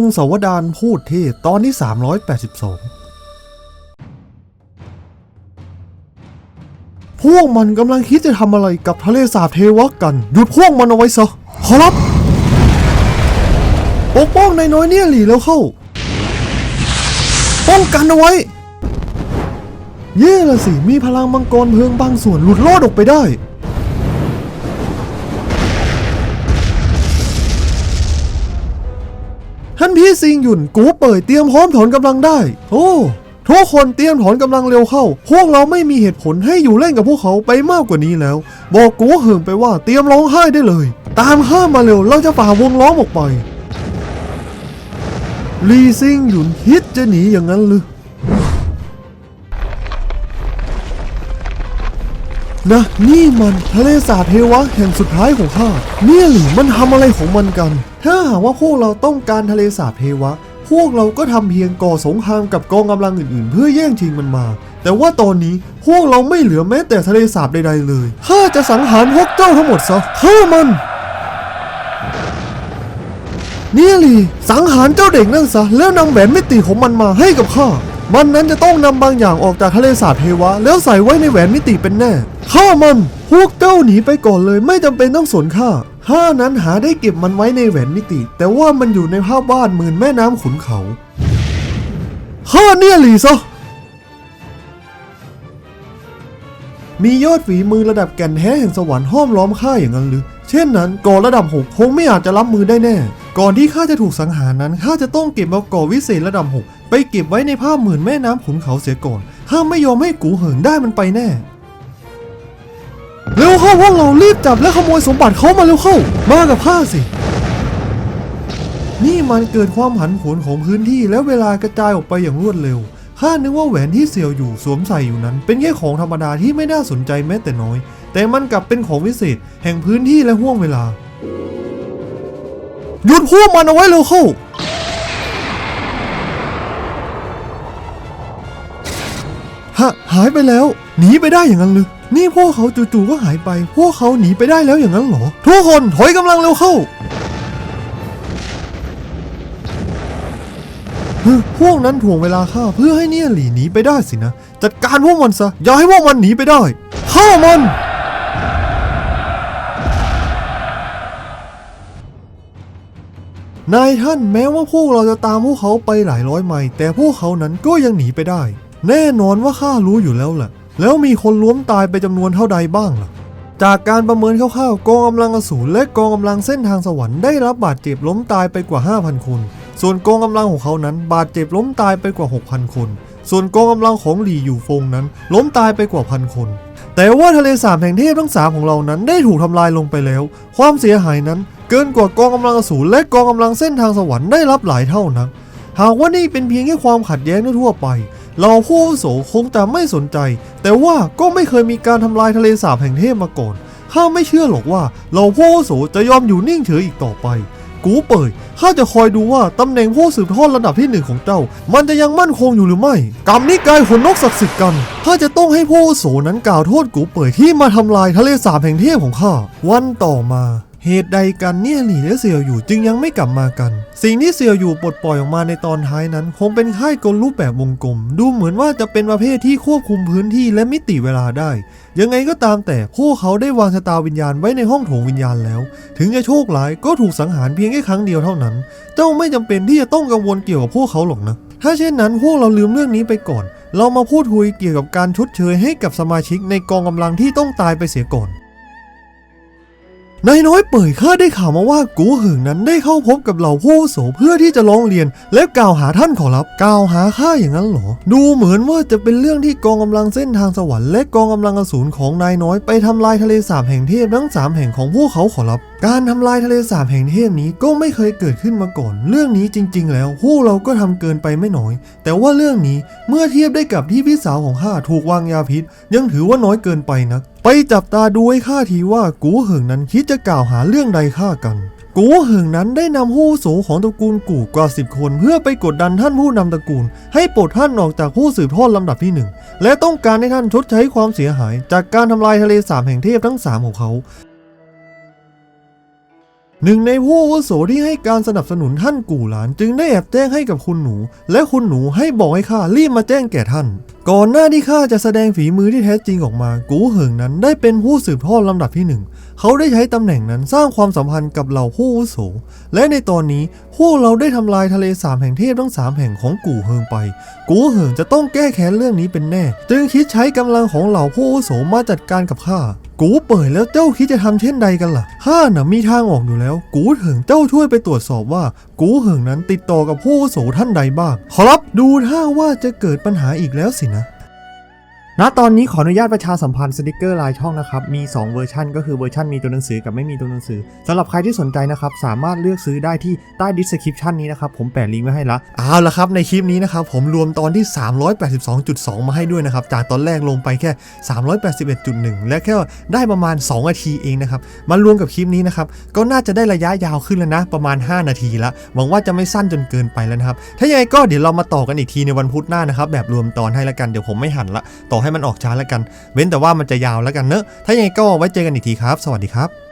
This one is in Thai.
งศาวดารพูดเทศตอนที่ 382 พวกมันกำลังคิดจะทำอะไรกับทะเลสาบเทวะกัน หยุดพวกมันเอาไว้ซะ ขอรับปกป้องนายน้อยเนี่ยหลีแล้วเข้า ป้องกันเอาไว้ เย่ละสิ มีพลังมังกรเพลิงบางส่วนหลุดรอดออกไปได้ ที่ซิงหยุนกูเปิดเตรียมพร้อมถอนกำลังได้ โอ้ทุกคนเตรียมถอนกำลังเร็วเข้า พวกเราไม่มีเหตุผลให้อยู่เล่นกับพวกเขาไปมากกว่านี้แล้ว บอกกูเหิงไปว่าเตรียมร้องไห้ได้เลย ตามข้ามาเร็วเราจะฝ่าวงล้อมออกไปลีซิงหยุนคิดจะหนีอย่างนั้นหรือ นะ นี่มันทะเลสาบเทวะแห่งสุดท้ายของข้าเนี่ยหรือมันทำอะไรของมันกัน ถ้าหากว่าพวกเราต้องการทะเลสาบเทวะ พวกเราก็ทำเพียงก่อสงครามกับกองกำลังอื่นๆ เพื่อแย่งชิงมันมา แต่ว่าตอนนี้พวกเราไม่เหลือแม้แต่ทะเลสาบใดๆเลยข้าจะสังหารพวกเจ้าทั้งหมดซะฆ่ามันเนี่ยลีสังหารเจ้าเด็กนั่นซะแล้วนำแหวนมิติของมันมาให้กับข้า มันนั้นจะต้องนำบางอย่างออกจากทะเลสาบเทวะ แล้วใส่ไว้ในแหวนมิติเป็นแน่ข้ามัน พวกเจ้าหนีไปก่อนเลยไม่จำเป็นต้องสนข้าข้านั้นหาได้เก็บมันไว้ในแหวนมิติ แต่ว่ามันอยู่ในภาพวาดหมื่นแม่น้ำขุนเขาข้าเนี่ยหลีซะมียอดฝีมือระดับแก่นแท้แห่งสวรรค์ห้อมล้อมข้าอย่างนั้นหรือ เช่นนั้นก่อระดับหกคงไม่อาจจะรับมือได้แน่ ก่อนที่ข้าจะถูกสังหารนั้นข้าจะต้องเก็บเอากอวิเศษระดับหกไปเก็บไว้ในภาหมื่นแม่น้ำขุนเขาเสียก่อนข้าไม่ยอมให้กูเหินได้มันไปแน่เร็วเข้าพวกเรารีบจับและขโมยสมบัติเขามาเร็วเข้า มากับข้าสิ นี่มันเกิดความผันผวนของพื้นที่และเวลากระจายออกไปอย่างรวดเร็ว ข้านึกว่าแหวนที่เสี่ยวอยู่สวมใส่อยู่นั้น เป็นแค่ของธรรมดาที่ไม่น่าสนใจแม้แต่น้อย แต่มันกลับเป็นของวิเศษ แห่งพื้นที่และห่วงเวลา หยุดพวกมันเอาไว้เร็วเข้าฮะหายไปแล้ว หนีไปได้อย่างนั้นหรือนี่พวกเขาจู่ๆก็หายไป พวกเขาหนีไปได้แล้วอย่างนั้นเหรอ ทุกคนถอยกำลังเร็วเข้า พวกนั้นถ่วงเวลาข้าเพื่อให้เนี่ยหลีหนีไปได้สินะ จัดการพวกมันซะ อย่าให้พวกมันหนีไปได้ฆ่ามันนายท่านแม้ว่าพวกเราจะตามพวกเขาไปหลายร้อยไมล์แต่พวกเขานั้นก็ยังหนีไปได้ แน่นอนว่าข้ารู้อยู่แล้วแหละแล้วมีคนล้มตายไปจำนวนเท่าใดบ้างล่ะ จากการประเมินคร่าวๆกองกำลังอสูรและกองกำลังเส้นทางสวรรค์ได้รับบาดเจ็บล้มตายไปกว่า 5,000 คน ส่วนกองกำลังของเขานั้น บาดเจ็บล้มตายไปกว่า 6,000 คน ส่วนกองกำลังของหลี่อยู่ฟงนั้น ล้มตายไปกว่าพันคน แต่ว่าทะเลสาบแห่งเทพทั้งสามของเรานั้นได้ถูกทำลายลงไปแล้ว ความเสียหายนั้นเกินกว่ากองกำลังอสูรและกองกำลังเส้นทางสวรรค์ได้รับหลายเท่านัก หากว่านี่เป็นเพียงแค่ความขัดแย้งทั่วไปเราผู้อวุโสคงจะไม่สนใจ แต่ว่าก็ไม่เคยมีการทำลายทะเลสาบแห่งเทพมาก่อนข้าไม่เชื่อหรอกว่าเราผู้อวุโสจะยอมอยู่นิ่งเฉยอีกต่อไป กูเปิดข้าจะคอยดูว่าตำแหน่งผู้สืบทอดระดับที่หนึ่งของเจ้า มันจะยังมั่นคงอยู่หรือไม่กรรมนิกายขนนกศักดิ์สิทธิ์กันข้าจะต้องให้ผู้โสนั้นกล่าวโทษกูเปิดที่มาทำลายทะเลสาบแห่งเทพของข้าวันต่อมา เหตุใดกันเนี่ยหลี่และเสี่ยวอยู่จึงยังไม่กลับมากัน สิ่งที่เสี่ยวอยู่ปลดปล่อยออกมาในตอนท้ายนั้น คงเป็นค่ายกลรูปแบบวงกลม ดูเหมือนว่าจะเป็นประเภทที่ควบคุมพื้นที่และมิติเวลาได้ ยังไงก็ตามแต่พวกเขาได้วางชะตาวิญญาณไว้ในห้องโถงวิญญาณแล้ว ถึงจะโชคร้ายก็ถูกสังหารเพียงแค่ครั้งเดียวเท่านั้น เจ้าไม่จำเป็นที่จะต้องกังวลเกี่ยวกับพวกเขาหรอกนะถ้าเช่นนั้นพวกเราลืมเรื่องนี้ไปก่อน เรามาพูดคุยเกี่ยวกับการชดเชยให้กับสมาชิกในกองกำลังที่ต้องตายไปเสียก่อน นายน้อยเปิดข้าได้ข่าวมาว่ากูหิงนั้นได้เข้าพบกับเหล่าผู้โสเพื่อที่จะร้องเรียน และกล่าวหาท่านขอรับ กล่าวหาข้าอย่างนั้นหรอ ดูเหมือนว่าจะเป็นเรื่องที่กองกำลังเส้นทางสวรรค์และกองกำลังอสูรของนายน้อยไปทำลายทะเลสาบแห่งเทพทั้งสามแห่งของพวกเขาขอรับ การทำลายทะเลสาบแห่งเทพนี้ก็ไม่เคยเกิดขึ้นมาก่อน เรื่องนี้จริง ๆ แล้วพวกเราก็ทำเกินไปไม่น้อย แต่ว่าเรื่องนี้เมื่อเทียบได้กับที่พี่สาวของข้าถูกวางยาพิษ ยังถือว่าน้อยเกินไปนักไปจับตาดูให้ข้าทีว่ากูเหิงนั้นคิดจะกล่าวหาเรื่องใดข้ากัน กูเหิงนั้นได้นำผู้อาวุโสของตระกูลกู่กว่าสิบคนเพื่อไปกดดันท่านผู้นำตระกูล ให้ปลดท่านออกจากผู้สืบทอดลำดับที่หนึ่งและต้องการให้ท่านชดใช้ความเสียหาย จากการทำลายทะเลสาบแห่งเทพทั้งสามของเขาหนึ่งในผู้อาวุโสที่ให้การสนับสนุนท่านกู่หลาน จึงได้แอบแจ้งให้กับคุณหนู และคุณหนูให้บอกให้ข้ารีบมาแจ้งแก่ท่าน ก่อนหน้าที่ข้าจะแสดงฝีมือที่แท้จริงออกมา กูเหิงนั้นได้เป็นผู้สืบทอดลำดับที่หนึ่ง เขาได้ใช้ตำแหน่งนั้นสร้างความสัมพันธ์กับเหล่าผู้อาวุโส และในตอนนี้พวกเราได้ทำลายทะเลสามแห่งเทพทั้งสามแห่งของกูเหิงไป กูเหิงจะต้องแก้แค้นเรื่องนี้เป็นแน่ จึงคิดใช้กำลังของเหล่าผู้อาวุโสมาจัดการกับข้ากูเปิดแล้วเจ้าคิดจะทำเช่นใดกันล่ะข้าน่ะมีทางออกอยู่แล้ว กูเหิงเจ้าช่วยไปตรวจสอบว่า กูเหิงนั้นติดต่อกับผู้อาวุโสท่านใดบ้าง ขอรับดูท่าว่าจะเกิดปัญหาอีกแล้วสินะ ณตอนนี้ขออนุญาตประชาสัมพันธ์สติกเกอร์ลายช่องนะครับ มี 2 เวอร์ชันก็คือเวอร์ชันมีตัวหนังสือกับไม่มีตัวหนังสือสำหรับใครที่สนใจนะครับ สามารถเลือกซื้อได้ที่ใต้ดิสคริปชันนี้นะครับ ผมแปะลิงก์ไว้ให้ละเอาละครับ ในคลิปนี้นะครับ ผมรวมตอนที่ 382.2 มาให้ด้วยนะครับ จากตอนแรกลงไปแค่ 381.1 และแค่ได้ประมาณ 2 นาทีเองนะครับมารวมกับคลิปนี้นะครับก็น่าจะได้ระยะยาวขึ้นแล้วนะประมาณ 5 นาทีละหวังว่าจะไม่สั้นจนเกินไปแล้วนะครับถ้ายังไงก็เดี๋ยวเรามาต่อกันอีกทีในวันพุธหน้านะครับแบบรวมตอนให้ละกันเดี๋ยวผมไม่หันละต่อให้มันออกช้าแล้วกัน เว้นแต่ว่ามันจะยาวแล้วกันเนอะ ถ้ายังไงก็ไว้เจอกันอีกทีครับ สวัสดีครับ